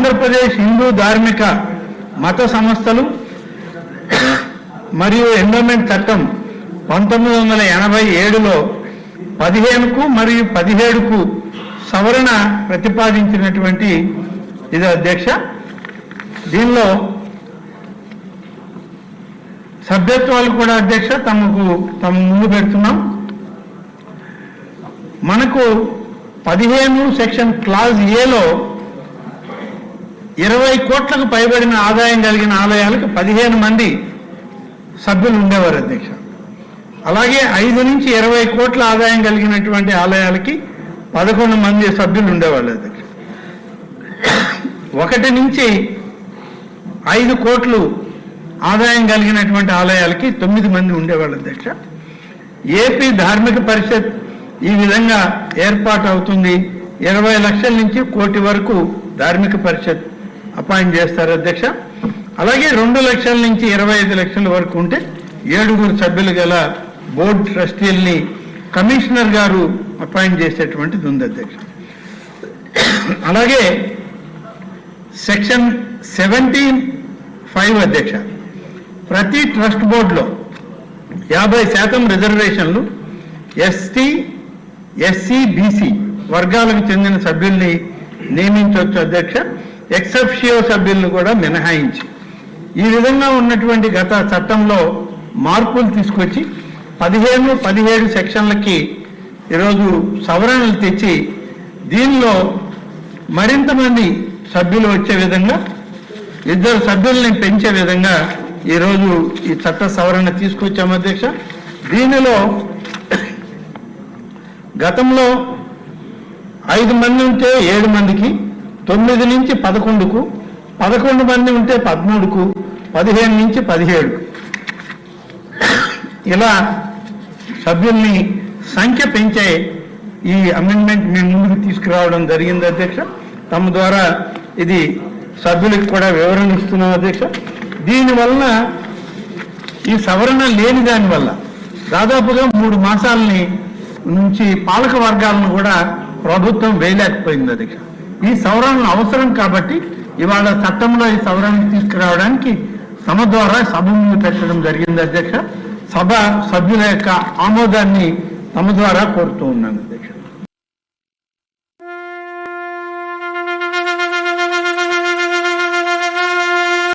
ఆంధ్రప్రదేశ్ హిందూ ధార్మిక మత సంస్థలు మరియు ఎండోమెంట్ చట్టం పంతొమ్మిది వందల ఎనభై ఏడులో పదిహేనుకు మరియు పదిహేడుకు సవరణ ప్రతిపాదించినటువంటి ఇది అధ్యక్ష. దీనిలో సభ్యత్వాలు కూడా అధ్యక్ష తమకు తమ ముందు పెడుతున్నాం. మనకు పదిహేను సెక్షన్ క్లాజ్ ఏలో ఇరవై కోట్లకు పైబడిన ఆదాయం కలిగిన ఆలయాలకు పదిహేను మంది సభ్యులు ఉండేవారు అధ్యక్ష. అలాగే ఐదు నుంచి ఇరవై కోట్ల ఆదాయం కలిగినటువంటి ఆలయాలకి పదకొండు మంది సభ్యులు ఉండేవాళ్ళు అధ్యక్ష. ఒకటి నుంచి ఐదు కోట్లు ఆదాయం కలిగినటువంటి ఆలయాలకి తొమ్మిది మంది ఉండేవాళ్ళు అధ్యక్ష. ఏపీ ధార్మిక పరిషత్ ఈ విధంగా ఏర్పాటు అవుతుంది. ఇరవై లక్షల నుంచి కోటి వరకు ధార్మిక పరిషత్ అపాయింట్ చేస్తారు అధ్యక్ష. అలాగే రెండు లక్షల నుంచి ఇరవై ఐదు లక్షల వరకు ఉంటే ఏడుగురు సభ్యులు గల బోర్డు ట్రస్టీల్ని కమిషనర్ గారు అపాయింట్ చేసేటువంటిది ఉంది అధ్యక్ష. అలాగే సెక్షన్ సెవెంటీన్ ఫైవ్ అధ్యక్ష ప్రతి ట్రస్ట్ బోర్డులో యాభై శాతం రిజర్వేషన్లు ఎస్టీ ఎస్సీ బీసీ వర్గాలకు చెందిన సభ్యుల్ని నియమించవచ్చు అధ్యక్ష. ఎక్సెప్షియో సభ్యులను కూడా మినహాయించి ఈ విధంగా ఉన్నటువంటి గత చట్టంలో మార్పులు తీసుకొచ్చి పదిహేను పదిహేడు సెక్షన్లకి ఈరోజు సవరణలు తెచ్చి దీనిలో మరింత మంది సభ్యులు వచ్చే విధంగా ఇద్దరు సభ్యుల్ని పెంచే విధంగా ఈరోజు ఈ చట్ట సవరణ తీసుకొచ్చాము అధ్యక్ష. దీనిలో గతంలో ఐదు మంది ఉంటే ఏడు మందికి తొమ్మిది నుంచి పదకొండుకు పదకొండు మంది ఉంటే పదమూడుకు పదిహేను నుంచి పదిహేడుకు. ఇలా సభ్యుల్ని సంఖ్య పెంచే ఈ అమెండ్మెంట్ మేము ముందుకు తీసుకురావడం జరిగింది అధ్యక్ష. తమ ద్వారా ఇది సభ్యులకు కూడా వివరణ ఇస్తున్నాం అధ్యక్ష. దీనివలన ఈ సవరణ లేని దానివల్ల దాదాపుగా మూడు మాసాలని నుంచి పాలక వర్గాలను కూడా ప్రభుత్వం వేయలేకపోయింది అధ్యక్ష. ఈ సవరణలు అవసరం కాబట్టి ఇవాళ చట్టంలో ఈ సవరణ తీసుకురావడానికి సభ ద్వారా సభ ముందు పెట్టడం జరిగింది అధ్యక్ష. సభ సభ్యుల యొక్క ఆమోదాన్ని తమ ద్వారా కోరుతూ ఉన్నాను.